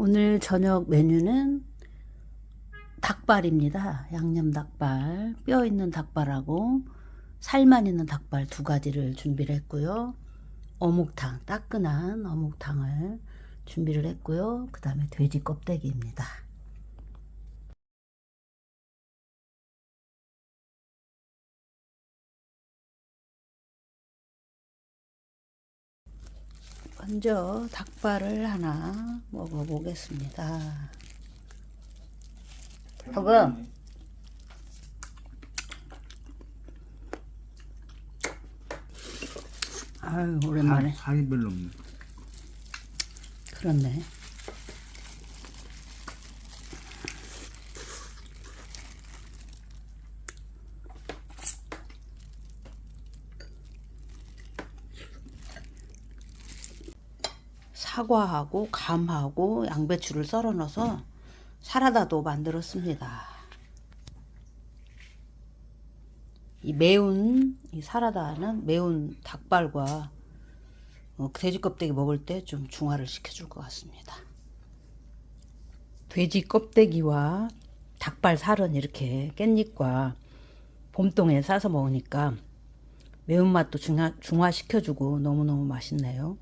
오늘 저녁 메뉴는 닭발입니다. 양념 닭발, 뼈 있는 닭발하고 살만 있는 닭발 두 가지를 준비를 했고요. 어묵탕, 따끈한 어묵탕을 준비를 했고요. 그 다음에 돼지 껍데기입니다. 먼저 닭발을 하나 먹어보겠습니다. 여보, 아유 오랜만에 살이 별로 없네. 그렇네. 사과하고 감하고 양배추를 썰어 넣어서 사라다도 만들었습니다. 이 매운 이 사라다는 매운 닭발과 어, 돼지 껍데기 먹을 때 좀 중화를 시켜줄 것 같습니다. 돼지 껍데기와 닭발 살은 이렇게 깻잎과 봄동에 싸서 먹으니까 매운맛도 중화, 중화시켜주고 너무너무 맛있네요.